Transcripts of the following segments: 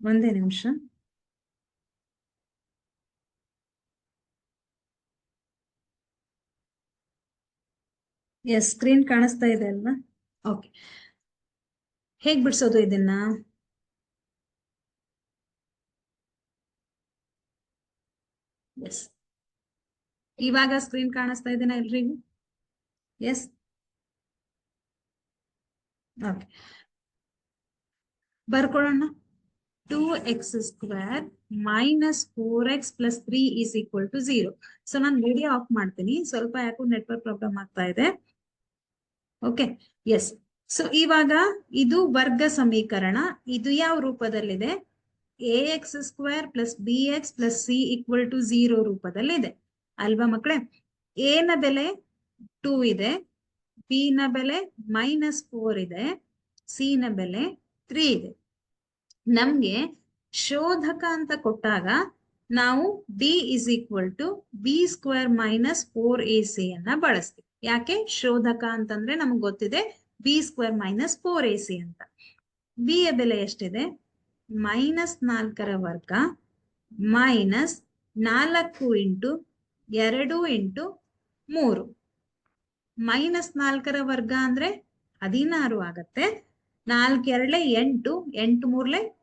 ಒಂದೇ ನಿಮಿಷ. S screen ಕಾಣಿಸ್ತಾ ಇದೆ ಅಲ್ವಾ? ಓಕೆ ಹೇಗ್ ಬಿಡ್ಸೋದು ಇದನ್ನ? ಎಸ್ ಇವಾಗ ಸ್ಕ್ರೀನ್ ಕಾಣಿಸ್ತಾ ಇದೆನಾ ಎಲ್ರಿಗೂ? Yes okay ಬರ್ಕೊಳ್ಳೋಣ. Two X square minus four X plus three is equal to zero so ನಾನು ವಿಡಿಯೋ ಆಫ್ ಮಾಡ್ತೀನಿ. ಸ್ವಲ್ಪ ಯಾಕೋ ನೆಟ್ವರ್ಕ್ ಪ್ರಾಬ್ಲಮ್ ಆಗ್ತಾ ಇದೆ. ಓಕೆ ಎಸ್ ಸೊ ಇವಾಗ ಇದು ವರ್ಗ ಸಮೀಕರಣ. ಇದು ಯಾವ ರೂಪದಲ್ಲಿದೆ? A X square plus B X plus C equal to zero ರೂಪದಲ್ಲಿದೆ. ಅಲ್ವಾ ಮಕ್ಕಳೇ? ಎ ನ ಬೆಲೆ ಟೂ ಇದೆ. ಬಿ ನ ಬೆಲೆ ಮೈನಸ್ ಫೋರ್ ಇದೆ. ಸಿ ನ ಬೆಲೆ ತ್ರೀ ಇದೆ. ನಮ್ಗೆ ಶೋಧಕ ಅಂತ ಕೊಟ್ಟಾಗ ನಾವು D is equal to B square minus four A C ಅನ್ನ ಬಳಸ್ತೀವಿ. ಯಾಕೆ? ಶೋಧಕ ಅಂತಂದ್ರೆ ನಮ್ಗೆ ಗೊತ್ತಿದೆ B square minus four A C ಅಂತ. ಬಿ ಯ ಬೆಲೆ ಎಷ್ಟಿದೆ? ಮೈನಸ್ ನಾಲ್ಕರ ವರ್ಗ ಮೈನಸ್ ನಾಲ್ಕು ಇಂಟು ಎರಡು ಇಂಟು ಮೂರು. ಮೈನಸ್ ನಾಲ್ಕರ ವರ್ಗ ಅಂದ್ರೆ ಹದಿನಾರು ಆಗತ್ತೆ. ನಾಲ್ಕೆರಡಲೆ ಎಂಟು ಎಂಟು ಮೂರ್ಲೆ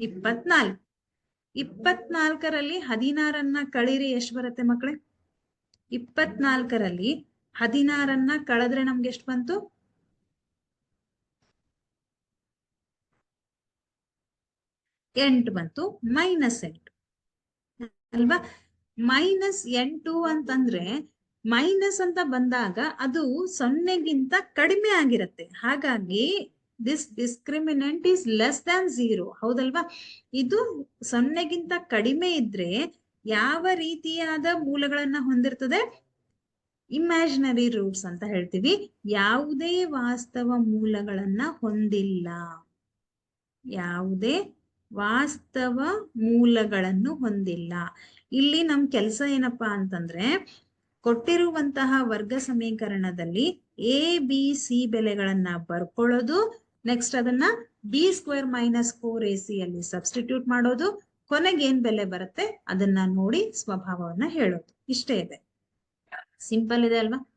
ಇಪ್ಪತ್ನಾಲ್ಕು. ಇಪ್ಪತ್ನಾಲ್ಕರಲ್ಲಿ ಹದಿನಾರನ್ನ ಕಳೀರಿ ಎಷ್ಟು ಬರುತ್ತೆ ಮಕ್ಕಳೇ. ಇಪ್ಪತ್ನಾಲ್ಕರಲ್ಲಿ ಹದಿನಾರನ್ನ ಕಳೆದ್ರೆ ನಮ್ಗೆ ಎಷ್ಟು ಬಂತು? ಎಂಟು ಬಂತು. ಮೈನಸ್ ಎಂಟು. ಅಲ್ವಾ? ಮೈನಸ್ ಎಂಟು ಅಂತಂದ್ರೆ ಮೈನಸ್ ಅಂತ ಬಂದಾಗ ಅದು ಸೊನ್ನೆಗಿಂತ ಕಡಿಮೆ ಆಗಿರತ್ತೆ. ಹಾಗಾಗಿ this discriminant is less than zero ಹೌದಲ್ವಾ? ಇದು ಸೊನ್ನೆಗಿಂತ ಕಡಿಮೆ ಇದ್ರೆ ಯಾವ ರೀತಿಯಾದ ಮೂಲಗಳನ್ನ ಹೊಂದಿರ್ತದೆ? ಇಮ್ಯಾಜಿನರಿ ರೂಟ್ಸ್ ಅಂತ ಹೇಳ್ತೀವಿ. ಯಾವುದೇ ವಾಸ್ತವ ಮೂಲಗಳನ್ನ ಹೊಂದಿಲ್ಲ. ಯಾವುದೇ ವಾಸ್ತವ ಮೂಲಗಳನ್ನು ಹೊಂದಿಲ್ಲ. ಇಲ್ಲಿ ನಮ್ ಕೆಲಸ ಏನಪ್ಪಾ ಅಂತಂದ್ರೆ, ಕೊಟ್ಟಿರುವಂತಹ ವರ್ಗ ಸಮೀಕರಣದಲ್ಲಿ ಎ ಬಿ ಸಿ ಬೆಲೆಗಳನ್ನ ಬರ್ಕೊಳ್ಳೋದು ನೆಕ್ಸ್ಟ್ ಅದನ್ನ B square minus four A C ಅಲ್ಲಿ ಸಬ್ಸ್ಟಿಟ್ಯೂಟ್ ಮಾಡೋದು. ಕೊನೆಗೆ ಏನ್ ಬೆಲೆ ಬರುತ್ತೆ? ಅದನ್ನ ನೋಡಿ ಸ್ವಭಾವವನ್ನ ಹೇಳೋದು. ಇಷ್ಟೇ ಇದೆ. ಸಿಂಪಲ್ ಇದೆ ಅಲ್ವಾ?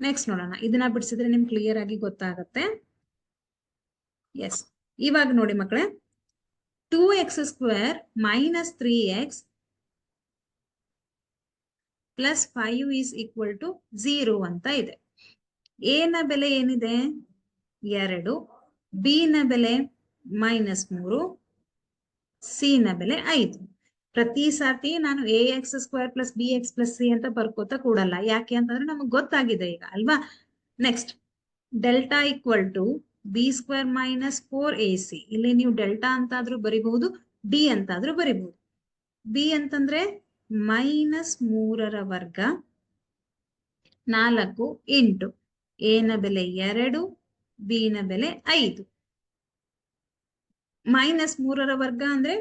ನೆಕ್ಸ್ಟ್ ನೋಡೋಣ. ಇದನ್ನ ಬಿಡಿಸಿದ್ರೆ ನಿಮ್ಗೆ ಕ್ಲಿಯರ್ ಆಗಿ ಗೊತ್ತಾಗತ್ತೆ. ಎಸ್ ಇವಾಗ ನೋಡಿ ಮಕ್ಕಳೇ. Two X square minus three X plus five is equal to zero ಅಂತ ಇದೆ. ಎ ನ ಬೆಲೆ ಏನಿದೆ? ಎರಡು. ಬಿ ನ ಬೆಲೆ ಮೈನಸ್ ಮೂರು ಸಿ ನ ಬೆಲೆ ಐದು. ಪ್ರತಿ ಸಾತಿ ನಾನು A X square plus B X plus C ಅಂತ ಬರ್ಕೋತಾ ಕೂಡಲ್ಲ. ಯಾಕೆ ಅಂತಂದ್ರೆ ನಮಗ್ ಗೊತ್ತಾಗಿದೆ ಈಗ, ಅಲ್ವಾ? Next delta equal to B square minus four A C ಇಲ್ಲಿ ನೀವು ಡೆಲ್ಟಾ ಅಂತಾದ್ರೂ ಬರಿಬಹುದು ಡಿ ಅಂತಾದ್ರೂ ಬರಿಬಹುದು. ಬಿ ಅಂತಂದ್ರೆ ಮೈನಸ್ ಮೂರರ ವರ್ಗ ನಾಲ್ಕು ಎಂಟು ಎ ನ ಬೆಲೆ ಎರಡು ಬಿ ನ ಬೆಲೆ ಐದು. ಮೈನಸ್ ಮೂರರ ವರ್ಗ ಅಂದ್ರೆ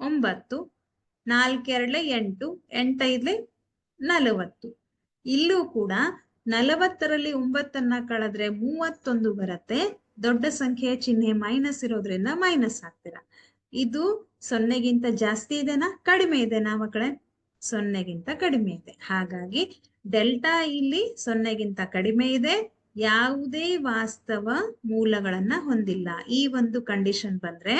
ಒಂಬತ್ತು, ನಾಲ್ಕೆರಡ್ಲೆ ಎಂಟು, ಎಂಟೈದ್ಲೆ ನಲವತ್ತು. ಇಲ್ಲೂ ಕೂಡ ನಲವತ್ತರಲ್ಲಿ ಒಂಬತ್ತನ್ನ ಕಳೆದ್ರೆ ಮೂವತ್ತೊಂದು ಬರುತ್ತೆ, ದೊಡ್ಡ ಸಂಖ್ಯೆಯ ಚಿಹ್ನೆ ಮೈನಸ್ ಇರೋದ್ರಿಂದ ಮೈನಸ್ ಆಗ್ತೀರ. ಇದು ಸೊನ್ನೆಗಿಂತ ಜಾಸ್ತಿ ಇದೆನಾ, ಕಡಿಮೆ ಇದೆನಾ ಮಕ್ಕಳೇ? ಸೊನ್ನೆಗಿಂತ ಕಡಿಮೆ ಇದೆ. ಹಾಗಾಗಿ ಡೆಲ್ಟಾ ಇಲ್ಲಿ ಸೊನ್ನೆಗಿಂತ ಕಡಿಮೆ ಇದೆ ಯಾವುದೇ ವಾಸ್ತವ ಮೂಲಗಳನ್ನ ಹೊಂದಿಲ್ಲ. ಈ ಒಂದು ಕಂಡೀಷನ್ ಬಂದ್ರೆ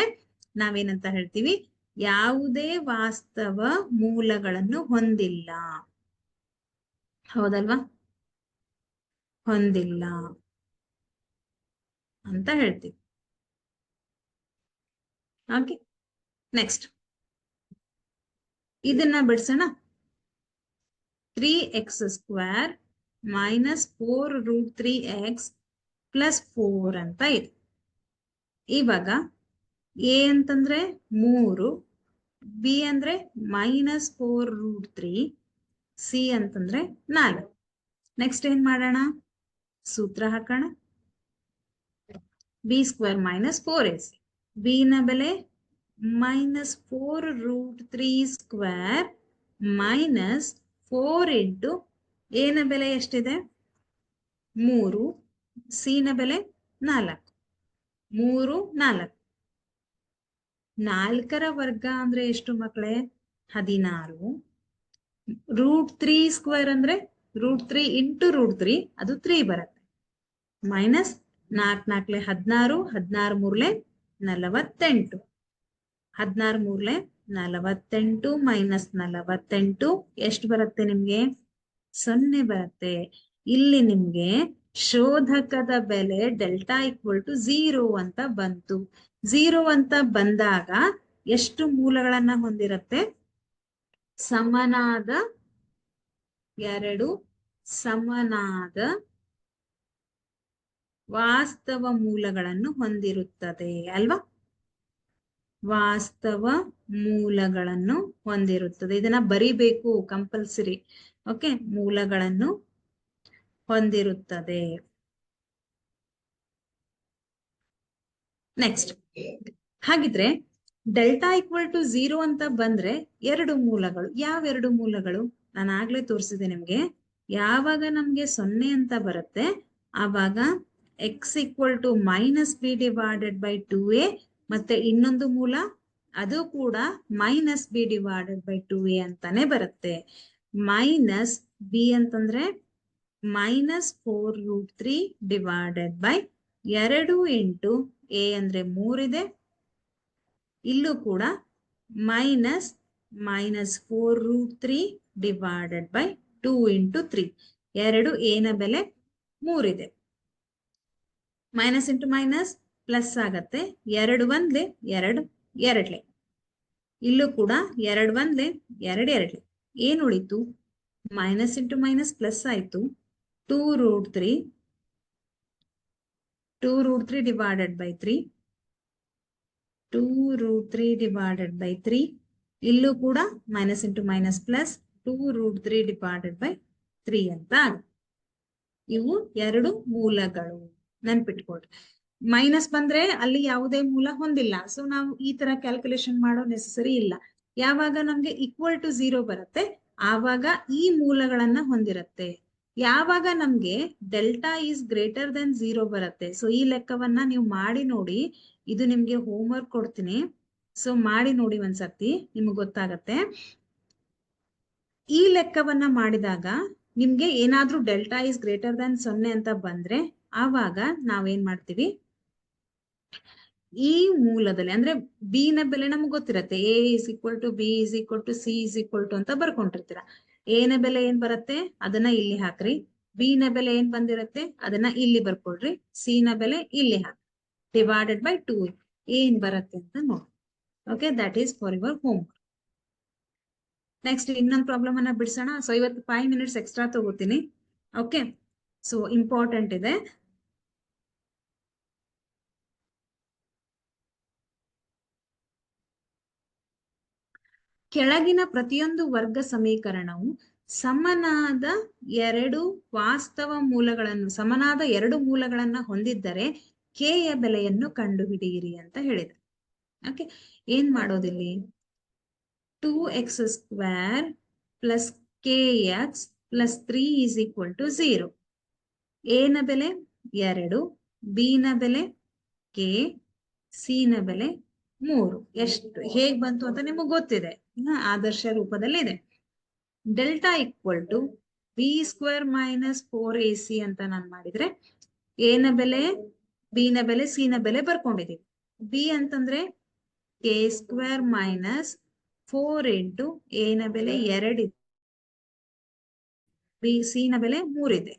ನಾವೇನಂತ ಹೇಳ್ತೀವಿ? ಯಾವುದೇ ವಾಸ್ತವ ಮೂಲಗಳನ್ನು ಹೊಂದಿಲ್ಲ. ಹೌದಲ್ವಾ? ಹೊಂದಿಲ್ಲ ಅಂತ ಹೇಳ್ತೀವಿ. ಓಕೆ ನೆಕ್ಸ್ಟ್ ಇದನ್ನ ಬಿಡ್ಸೋಣ. Three X square minus four root three X plus four ಅಂತ ಇದೆ. ಇವಾಗ ಎ ಅಂತಂದ್ರೆ ಮೂರು ಬಿ ಅಂದ್ರೆ minus four root three C ಅಂತಂದ್ರೆ ನಾಲ್ಕು. ನೆಕ್ಸ್ಟ್ ಏನ್ ಮಾಡೋಣ? ಸೂತ್ರ ಹಾಕೋಣ. B square minus four S B ನ ಬೆಲೆ minus four root three square minus four into A ನ ಬೆಲೆ ಎಷ್ಟಿದೆ? ಮೂರು ಸಿ ನ ಬೆಲೆ ನಾಲ್ಕು. ಮೂರು, ನಾಲ್ಕು. ನಾಲ್ಕರ ವರ್ಗ ಅಂದ್ರೆ ಎಷ್ಟು ಮಕ್ಕಳೇ ಹದಿನಾರು. ರೂಟ್ ತ್ರೀ ಸ್ಕ್ವೇರ್ ಅಂದ್ರೆ root three into root three, ಅದು ತ್ರೀ ಬರುತ್ತೆ. ಮೈನಸ್ ನಾಲ್ಕ್ ನಾಲ್ಕಲೆ ಹದಿನಾರು ಹದಿನಾರು ಮೂರ್ಲೆ ನಲವತ್ತೆಂಟು. ಹದಿನಾರು ಮೂರ್ಲೆ ನಲವತ್ತೆಂಟು ಮೈನಸ್ ನಲವತ್ತೆಂಟು, ಎಷ್ಟು ಬರುತ್ತೆ ನಿಮ್ಗೆ? ಸೊನ್ನೆ ಬರುತ್ತೆ. ಇಲ್ಲಿ ನಿಮ್ಗೆ ಶೋಧಕದ ಬೆಲೆ ಡೆಲ್ಟಾ ಈಕ್ವಲ್ ಟು ಝೀರೋ ಅಂತ ಬಂತು. ಝೀರೋ ಅಂತ ಬಂದಾಗ ಎಷ್ಟು ಮೂಲಗಳನ್ನ ಹೊಂದಿರುತ್ತೆ? ಸಮನಾದ ಎರಡು, ಸಮನಾದ ವಾಸ್ತವ ಮೂಲಗಳನ್ನು ಹೊಂದಿರುತ್ತದೆ, ಅಲ್ವಾ? ವಾಸ್ತವ ಮೂಲಗಳನ್ನು ಹೊಂದಿರುತ್ತದೆ. ಇದನ್ನ ಬರಿಬೇಕು, ಕಂಪಲ್ಸರಿ. ಓಕೆ, ಮೂಲಗಳನ್ನು ಹೊಂದಿರುತ್ತದೆ. ನೆಕ್ಸ್ಟ್ ಹಾಗಿದ್ರೆ ಡೆಲ್ಟಾ ಈಕ್ವಲ್ ಟು ಝೀರೋ ಅಂತ ಬಂದ್ರೆ ಎರಡು ಮೂಲಗಳು ಯಾವ ಎರಡು ಮೂಲಗಳು? ನಾನು ಆಗ್ಲೇ ತೋರಿಸಿದೆ ನಿಮ್ಗೆ. ಯಾವಾಗ ನಮ್ಗೆ ಸೊನ್ನೆ ಅಂತ ಬರುತ್ತೆ, ಆವಾಗ X equal to minus B divided by two A ಮತ್ತೆ ಇನ್ನೊಂದು ಮೂಲ, ಅದು ಕೂಡ minus B divided by two A ಅಂತಾನೆ ಬರುತ್ತೆ. ಮೈನಸ್ ಬಿ ಅಂತಂದ್ರೆ minus four root three divided by ಎರಡು ಇಂಟು ಎ ಅಂದ್ರೆ ಮೂರಿದೆ ಇಲ್ಲೂ ಕೂಡ minus minus four root three divided by two into three ಎರಡು ಎನ ಬೆಲೆ ಮೂರಿದೆ ಮೈನಸ್ ಇಂಟು ಮೈನಸ್ ಪ್ಲಸ್ ಆಗತ್ತೆ. ಎರಡು ಒಂದ್ಲೆ ಎರಡು ಎರಡ್ಲೆ. ಇಲ್ಲೂ ಕೂಡ ಎರಡು ಒಂದ್ಲೆ ಎರಡು ಎರಡ್ಲೆ. ಏನ್ ಉಳಿತು? ಮೈನಸ್ ಇಂಟು ಮೈನಸ್ ಪ್ಲಸ್ ಆಯ್ತು. Two root three two root three divided by three two root three divided by three ಇಲ್ಲೂ ಕೂಡ minus into minus plus two root three divided by three ಅಂತ. ಇವು ಎರಡು ಮೂಲಗಳು ನೆನ್ಪಿಟ್ಕೊಡ್ರಿ ಮೈನಸ್ ಬಂದ್ರೆ ಅಲ್ಲಿ ಯಾವುದೇ ಮೂಲ ಹೊಂದಿಲ್ಲ. ಸೊ ನಾವು ಈ ತರ ಕ್ಯಾಲ್ಕುಲೇಷನ್ ಮಾಡೋ ನೆಸೆಸರಿ ಇಲ್ಲ. ಯಾವಾಗ ನಮ್ಗೆ ಈಕ್ವಲ್ ಟು ಝೀರೋ ಬರುತ್ತೆ? ಆವಾಗ ಈ ಮೂಲಗಳನ್ನ ಹೊಂದಿರುತ್ತೆ. ಯಾವಾಗ ನಮ್ಗೆ delta is greater than zero ಬರುತ್ತೆ? ಸೊ ಈ ಲೆಕ್ಕವನ್ನ ನೀವು ಮಾಡಿ ನೋಡಿ. ಇದು ನಿಮ್ಗೆ ಹೋಮ್ ವರ್ಕ್ ಕೊಡ್ತೀನಿ. ಸೊ ಮಾಡಿ ನೋಡಿ ಒಂದ್ಸತಿ ನಿಮ್ಗೆ ಗೊತ್ತಾಗತ್ತೆ. ಈ ಲೆಕ್ಕವನ್ನ ಮಾಡಿದಾಗ ನಿಮ್ಗೆ ಏನಾದ್ರೂ ಡೆಲ್ಟಾ ಇಸ್ ಗ್ರೇಟರ್ ದನ್ ಸೊನ್ನೆ ಅಂತ ಬಂದ್ರೆ ಆವಾಗ ನಾವೇನ್ ಮಾಡ್ತೀವಿ? ಈ ಮೂಲದಲ್ಲಿ, ಅಂದ್ರೆ ಬಿ ನ ಬೆಲೆ ನಮ್ಗೆ ಗೊತ್ತಿರತ್ತೆ. A is equal to B is equal to C is equal to ಅಂತ ಬರ್ಕೊಂಡಿರ್ತೀರ ಎ ನ ಬೆಲೆ ಏನ್ ಬರುತ್ತೆ? ಅದನ್ನ ಇಲ್ಲಿ ಹಾಕ್ರಿ. ಬಿ ನ ಬೆಲೆ ಏನ್ ಬಂದಿರತ್ತೆ? ಅದನ್ನ ಇಲ್ಲಿ ಬರ್ಕೊಳ್ರಿ ಸಿ ನ ಬೆಲೆ ಇಲ್ಲಿ ಹಾಕಿ. ಡಿವೈಡೆಡ್ ಬೈ ಟೂ ಏನ್ ಬರುತ್ತೆ ಅಂತ ನೋಡಿ. Okay that is for your home next ಇನ್ನೊಂದು ಪ್ರಾಬ್ಲಮ್ ಅನ್ನ ಬಿಡಿಸೋಣ. ಸೊ ಇವತ್ತು ಫೈವ್ ಮಿನಿಟ್ಸ್ ಎಕ್ಸ್ಟ್ರಾ ತಗೋತೀನಿ. ಓಕೆ ಸೊ ಇಂಪಾರ್ಟೆಂಟ್ ಇದೆ. ಕೆಳಗಿನ ಪ್ರತಿಯೊಂದು ವರ್ಗ ಸಮೀಕರಣವು ಸಮನಾದ ಎರಡು ವಾಸ್ತವ ಮೂಲಗಳನ್ನು, ಸಮನಾದ ಎರಡು ಮೂಲಗಳನ್ನ ಹೊಂದಿದ್ದರೆ ಕೆ ಯ ಬೆಲೆಯನ್ನು ಕಂಡುಹಿಡಿಯಿರಿ ಅಂತ ಹೇಳಿದ ಓಕೆ ಏನ್ ಮಾಡೋದಿಲ್ಲಿ? Two X square plus K X plus three is equal to zero ಎನ ಬೆಲೆ ಎರಡು ಬಿ ನ ಬೆಲೆ ಕೆ ಸಿ ನ ಬೆಲೆ ಮೂರು. ಎಷ್ಟು, ಹೇಗ್ ಬಂತು ಅಂತ ನಿಮಗೆ ಗೊತ್ತಿದೆ. ಆದರ್ಶ ರೂಪದಲ್ಲಿ ಇದೆ. Delta equal to B square minus four A C ಅಂತ ನಾನು ಮಾಡಿದ್ರೆ ಎನ ಬೆಲೆ, ಬಿ ನ ಬೆಲೆ, ಸಿ ನ ಬೆಲೆ ಬರ್ಕೊಂಡಿದೀವಿ ಬಿ ಅಂತಂದ್ರೆ K square minus four into ಎನ ನ ಬೆಲೆ ಎರಡಿದೆ ಬಿ, ಸಿ ನ ಬೆಲೆ ಮೂರಿದೆ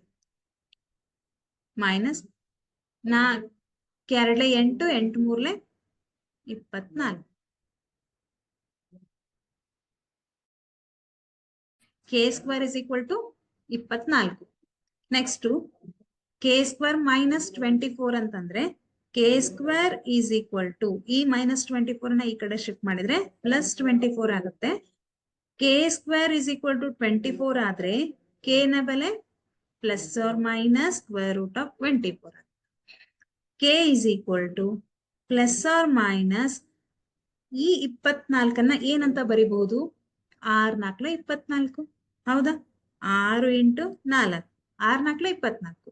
ಮೈನಸ್ ನಾ ಎರಡ್ಲೆ ಎಂಟು ಎಂಟು ಮೂರ್ಲೆ ಇಪ್ಪತ್ನಾಲ್ಕು. K square is equal to ಇಪ್ಪತ್ನಾಲ್ಕು. Next K square minus twenty four ಅಂತಂದ್ರೆ K square is equal to ಈ ಮೈನಸ್ ಟ್ವೆಂಟಿ ಫೋರ್ನ ಈ ಕಡೆ ಶಿಫ್ಟ್ ಮಾಡಿದ್ರೆ ಪ್ಲಸ್ ಟ್ವೆಂಟಿ ಫೋರ್ ಆಗುತ್ತೆ. K square is equal to twenty four ಆದ್ರೆ ಕೆ ನ ಬೆಲೆ plus or minus square root of twenty four K is equal to plus or minus ಈ ಇಪ್ಪತ್ನಾಲ್ಕನ್ನ ಏನಂತ ಬರಿಬಹುದು? ಆರ್ ನಾಲ್ಕಲ ಇಪ್ಪತ್ನಾಲ್ಕು. ಹೌದಾ? ಆರು ಇಂಟು ನಾಲ್ಕು. ಆರ್ ನಾಲ್ಕು ಇಪ್ಪತ್ನಾಲ್ಕು.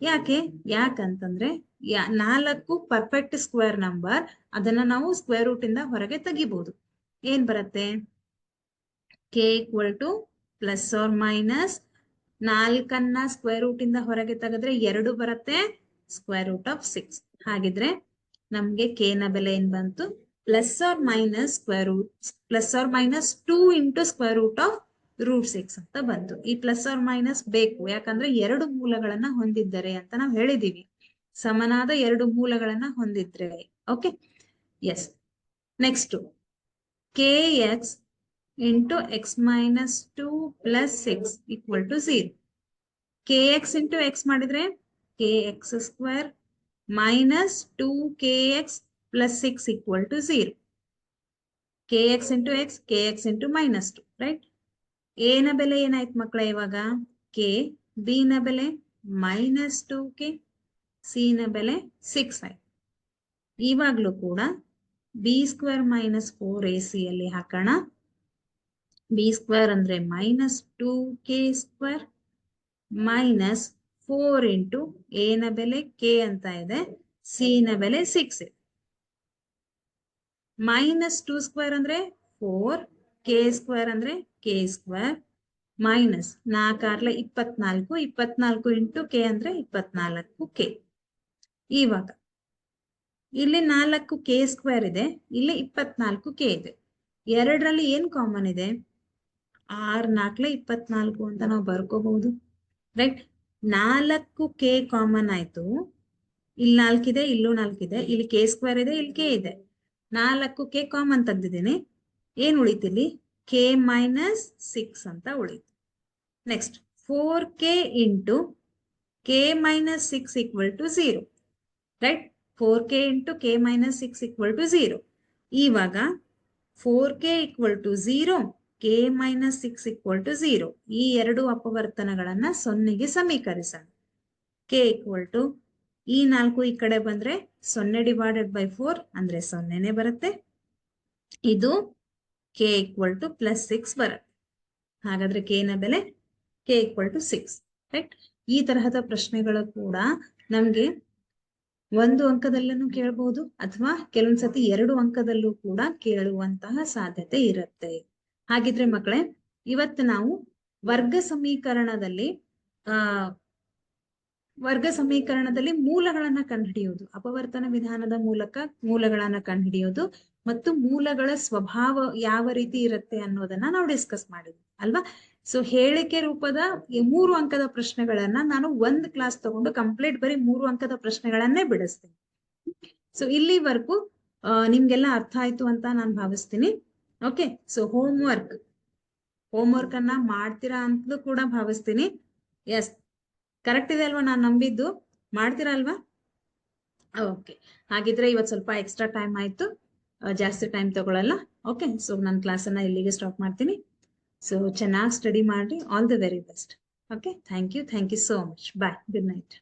ಯಾಕೆ? ಯಾಕಂತಂದ್ರೆ ಯಾ ನಾಲ್ಕು ಪರ್ಫೆಕ್ಟ್ ಸ್ಕ್ವೇರ್ ನಂಬರ್ ಅದನ್ನ ನಾವು ಸ್ಕ್ವೇರ್ ರೂಟ್ ಇಂದ ಹೊರಗೆ ತೆಗಿಬಹುದು ಏನ್ ಬರುತ್ತೆ? K equal to plus or minus ನಾಲ್ಕನ್ನ square root ಇಂದ ಹೊರಗೆ ತೆಗೆದ್ರೆ ಎರಡು ಬರುತ್ತೆ ಸ್ಕ್ವೇರ್ ರೂಟ್ ಆಫ್ ಸಿಕ್ಸ್ ಹಾಗಿದ್ರೆ ನಮ್ಗೆ ಕೆ ನ ಬೆಲೆ ಏನ್ ಬಂತು? Plus or minus square root plus or minus two into square root of root six ಅಂತ ಬಂತು. ಈ ಪ್ಲಸ್ ಆರ್ ಮೈನಸ್ ಬೇಕು. ಯಾಕಂದ್ರೆ ಎರಡು ಮೂಲಗಳನ್ನ ಹೊಂದಿದ್ದರೆ ಅಂತ ನಾವು ಹೇಳಿದೀವಿ. ಸಮನಾದ ಎರಡು ಮೂಲಗಳನ್ನ ಹೊಂದಿದ್ರೆ okay yes next K X into X minus two plus six equal to zero K X into X ಮಾಡಿದ್ರೆ K X square minus two K X plus six equal to zero K X into X K X into minus two right A ನ ಬೆಲೆ ಏನಾಯ್ತು ಮಕ್ಕಳ ಇವಾಗ? K B ನ ಬೆಲೆ minus two K C ನ ಬೆಲೆ ಸಿಕ್ಸ್ ಆಯ್ತು ಇವಾಗ್ಲೂ ಕೂಡ B square minus four A C ಅಲ್ಲಿ ಹಾಕೋಣ. ಬಿ ಸ್ಕ್ವೇರ್ ಅಂದ್ರೆ minus two K square minus four into A ನ ಬೆಲೆ ಕೆ ಅಂತ ಇದೆ. ಸಿ ನ ಬೆಲೆ ಸಿಕ್ಸ್ ಇದೆ. ಮೈನಸ್ ಟೂ ಸ್ಕ್ವೇರ್ ಅಂದ್ರೆ ಫೋರ್ ಕೆ ಸ್ಕ್ವೇರ್ ಅಂದ್ರೆ ಕೆ ಸ್ಕ್ವೇರ್ ಮೈನಸ್ ನಾಲ್ಕಾರ್ಲೆ ಇಪ್ಪತ್ನಾಲ್ಕು ಇಪ್ಪತ್ನಾಲ್ಕು ಇಂಟು ಕೆ ಅಂದ್ರೆ ಇಪ್ಪತ್ನಾಲ್ಕು ಕೆ. ಇವಾಗ, ಇಲ್ಲಿ ನಾಲ್ಕು ಕೆ ಸ್ಕ್ವೇರ್ ಇದೆ, ಇಲ್ಲಿ ಇಪ್ಪತ್ನಾಲ್ಕು ಕೆ ಇದೆ. ಎರಡರಲ್ಲಿ ಏನ್ ಕಾಮನ್ ಇದೆ? ಆರ್ ನಾಲ್ಕಲೆ ಇಪ್ಪತ್ನಾಲ್ಕು ಅಂತ ನಾವು ಬರ್ಕೋಬಹುದು. ರೈಟ್? ನಾಲ್ಕು ಕೆ ಕಾಮನ್ ಆಯ್ತು. ಇಲ್ಲಿ ನಾಲ್ಕಿದೆ ಇಲ್ಲೂ ನಾಲ್ಕಿದೆ ಇಲ್ಲಿ ಕೆ ಸ್ಕ್ವೇರ್ ಇದೆ, ಇಲ್ಲಿ ಕೆ ಇದೆ. ನಾಲ್ಕು ಕೆ ಕಾಮನ್ ತಂದಿದ್ದೀನಿ. ಏನ್ ಉಳಿತಿಲ್ಲಿ? ಕೆ ಮೈನಸ್ ಸಿಕ್ಸ್ ಅಂತ ಉಳಿತು. Next four K into K minus six equal to zero right four K into K minus six equal to zero ಇವಾಗ four K equal to zero K minus six equal to zero ಈ ಎರಡು ಅಪವರ್ತನಗಳನ್ನು ಸೊನ್ನೆಗೆ ಸಮೀಕರಿಸೋಣ. K equal to ಈ ನಾಲ್ಕು ಈ ಕಡೆ ಬಂದ್ರೆ ಸೊನ್ನೆ ಡಿವೈಡೆಡ್ ಬೈ ಫೋರ್ ಅಂದ್ರೆ ಸೊನ್ನೆನೆ ಬರುತ್ತೆ. ಇದು K equal to plus six ಬರುತ್ತೆ. ಹಾಗಾದ್ರೆ ಕೆ ನ ಬೆಲೆ K equal to six right ಈ ತರಹದ ಪ್ರಶ್ನೆಗಳು ಕೂಡ ನಮ್ಗೆ ಒಂದು ಅಂಕದಲ್ಲೂ ಕೇಳಬಹುದು ಅಥವಾ ಕೆಲವೊಂದ್ಸತಿ ಎರಡು ಅಂಕದಲ್ಲೂ ಕೂಡ ಕೇಳುವಂತಹ ಸಾಧ್ಯತೆ ಇರುತ್ತೆ. ಹಾಗಿದ್ರೆ ಮಕ್ಕಳೇ, ಇವತ್ತು ನಾವು ವರ್ಗ ಸಮೀಕರಣದಲ್ಲಿ, ಆ, ವರ್ಗ ಸಮೀಕರಣದಲ್ಲಿ ಮೂಲಗಳನ್ನ ಕಂಡುಹಿಡಿಯೋದು, ಅಪವರ್ತನ ವಿಧಾನದ ಮೂಲಕ ಮೂಲಗಳನ್ನ ಕಂಡುಹಿಡಿಯೋದು ಮತ್ತು ಮೂಲಗಳ ಸ್ವಭಾವ ಯಾವ ರೀತಿ ಇರುತ್ತೆ ಅನ್ನೋದನ್ನ ನಾವು ಡಿಸ್ಕಸ್ ಮಾಡಿದ್ವಿ, ಅಲ್ವಾ? ಸೊ ಹೇಳಿಕೆ ರೂಪದ ಮೂರು ಅಂಕದ ಪ್ರಶ್ನೆಗಳನ್ನ ನಾನು ಒಂದ್ ಕ್ಲಾಸ್ ತಗೊಂಡು ಕಂಪ್ಲೀಟ್ ಬರೀ ಮೂರು ಅಂಕದ ಪ್ರಶ್ನೆಗಳನ್ನೇ ಬಿಡಿಸ್ತೀನಿ. ಸೊ ಇಲ್ಲಿವರೆಗೂ ನಿಮ್ಗೆಲ್ಲ ಅರ್ಥ ಆಯ್ತು ಅಂತ ನಾನು ಭಾವಿಸ್ತೀನಿ. Okay so homework homework ಅನ್ನ ಮಾಡ್ತೀರಾ ಅಂತಲೂ ಕೂಡ ಭಾವಿಸ್ತೀನಿ. ಎಸ್ ಕರೆಕ್ಟ್ ಇದೆ ಅಲ್ವಾ ನಾನು ನಂಬಿದ್ದು? ಮಾಡ್ತೀರಾ ಅಲ್ವಾ? ಓಕೆ ಹಾಗಿದ್ರೆ ಇವತ್ತು ಸ್ವಲ್ಪ ಎಕ್ಸ್ಟ್ರಾ ಟೈಮ್ ಆಯ್ತು. ಜಾಸ್ತಿ ಟೈಮ್ ತಗೊಳಲ್ಲ. ಓಕೆ ಸೊ ನನ್ನ ಕ್ಲಾಸನ್ನ ಇಲ್ಲಿಗೆ ಸ್ಟಾಪ್ ಮಾಡ್ತೀನಿ. ಸೊ ಚೆನ್ನಾಗಿ ಸ್ಟಡಿ ಮಾಡಿ all the very best okay thank you thank you so much bye good night